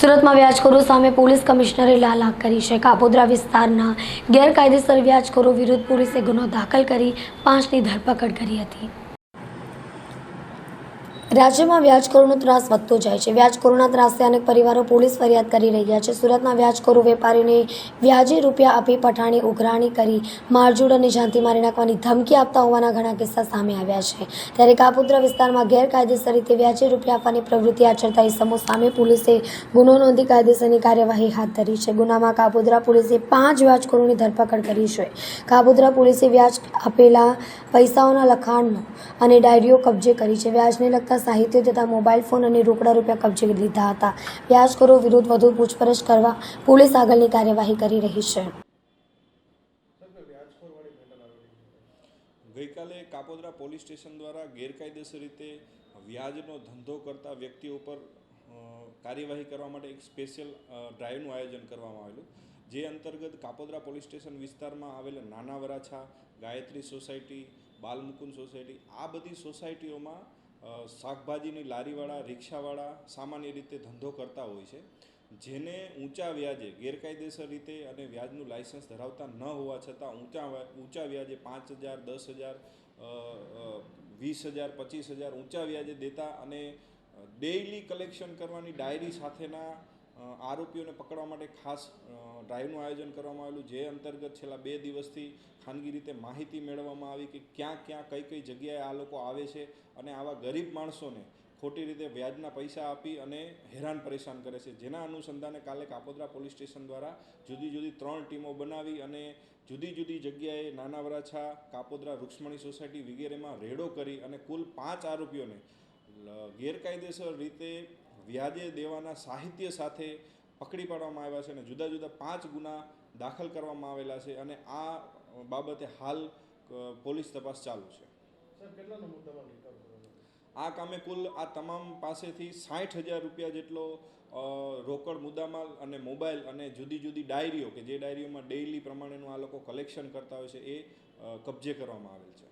સુરતમાં વ્યાજખોરો સામે પોલીસ કમિશનરે લાલાક કરી છે. કાપોદ્રા વિસ્તારના ગેરકાયદેસર વ્યાજખોરો વિરુદ્ધ પોલીસે ગુનો દાખલ કરી પાંચની ધરપકડ કરી હતી. રાજ્યમાં વ્યાજખોરોનો ત્રાસ વધતો જાય છે. વ્યાજખોરોના ત્રાસે અનેક પરિવારો પોલીસ ફરિયાદ કરી રહ્યા છે. સુરતના વ્યાજખોરો વેપારીને વ્યાજે રૂપિયા આપી પઠાણી ઉઘરાણી કરી મારજોડ અને જાંતી મારી નાખવાની ધમકી આપતા હોવાના ઘણા કિસ્સા સામે આવ્યા છે. ત્યારે કાપોદ્રા વિસ્તારમાં ગેરકાયદેસર રીતે વ્યાજે રૂપિયા આપવાની પ્રવૃત્તિ આચરતા ઇસમો સામે પોલીસે ગુનો નોંધી કાયદેસરની કાર્યવાહી હાથ ધરી છે. ગુનામાં કાપોદ્રા પોલીસે પાંચ વ્યાજખોરોની ધરપકડ કરી છે. કાપોદ્રા પોલીસે વ્યાજ આપેલા પૈસાઓના લખાણનો અને ડાયરીઓ કબજે કરી છે. વ્યાજને લગતા સાહિત્ય તથા મોબાઈલ ફોન અને રોકડા રૂપિયા કબજે લીધા હતા. વ્યાજખોરો વિરુદ્ધ વધુ પૂછપરછ કરવા પોલીસ આગળની કાર્યવાહી કરી રહી છે. ગઈકાલે કાપોદરા પોલીસ સ્ટેશન દ્વારા ગેરકાયદેસર રીતે વ્યાજનો ધંધો કરતા વ્યક્તિઓ ઉપર કાર્યવાહી કરવા માટે એક સ્પેશિયલ ડ્રાઈવનું આયોજન કરવામાં આવેલું. જે અંતર્ગત કાપોદરા પોલીસ સ્ટેશન વિસ્તારમાં આવેલા નાના વરાછા, ગાયત્રી સોસાયટી, બાલમુકુંદ સોસાયટી, આ બધી સોસાયટીઓમાં શાકભાજીની લારીવાળા, રિક્ષાવાળા સામાન્ય રીતે ધંધો કરતા હોય છે. જેને ઊંચા વ્યાજે, ગેરકાયદેસર રીતે અને વ્યાજનું લાયસન્સ ધરાવતા ન હોવા છતાં ઊંચા ઊંચા વ્યાજે પાંચ હજાર, દસ હજાર વીસ હજાર, પચીસ હજાર ઊંચા વ્યાજે દેતા અને ડેઇલી કલેક્શન કરવાની ડાયરી સાથેના આરોપીઓને પકડવા માટે ખાસ ડ્રાઈવનું આયોજન કરવામાં આવેલું, જે અંતર્ગત છેલ્લા બે દિવસથી ખાનગી રીતે માહિતી મેળવવામાં આવી કે ક્યાં ક્યાં, કઈ કઈ જગ્યાએ આ લોકો આવે છે અને આવા ગરીબ માણસોને ખોટી રીતે વ્યાજના પૈસા આપી અને હેરાન પરેશાન કરે છે. જેના અનુસંધાને કાલે કાપોદ્રા પોલીસ સ્ટેશન દ્વારા જુદી જુદી ત્રણ ટીમો બનાવી અને જુદી જુદી જગ્યાએ નાના વરાછા, કાપોદ્રા રૂક્ષ્મણી સોસાયટી વગેરેમાં રેડો કરી અને કુલ પાંચ આરોપીઓને ગેરકાયદેસર રીતે વ્યાજે દેવાના સાહિત્ય સાથે પકડી પાડવામાં આવ્યા છે અને જુદા જુદા પાંચ ગુના દાખલ કરવામાં આવેલા છે અને આ બાબતે હાલ પોલીસ તપાસ ચાલુ છે. આ કામે કુલ આ તમામ પાસેથી સાઠ હજાર રૂપિયા જેટલો રોકડ મુદ્દામાલ અને મોબાઈલ અને જુદી જુદી ડાયરીઓ કે જે ડાયરીઓમાં ડેઇલી પ્રમાણેનું આ લોકો કલેક્શન કરતા હોય છે એ કબજે કરવામાં આવેલ છે.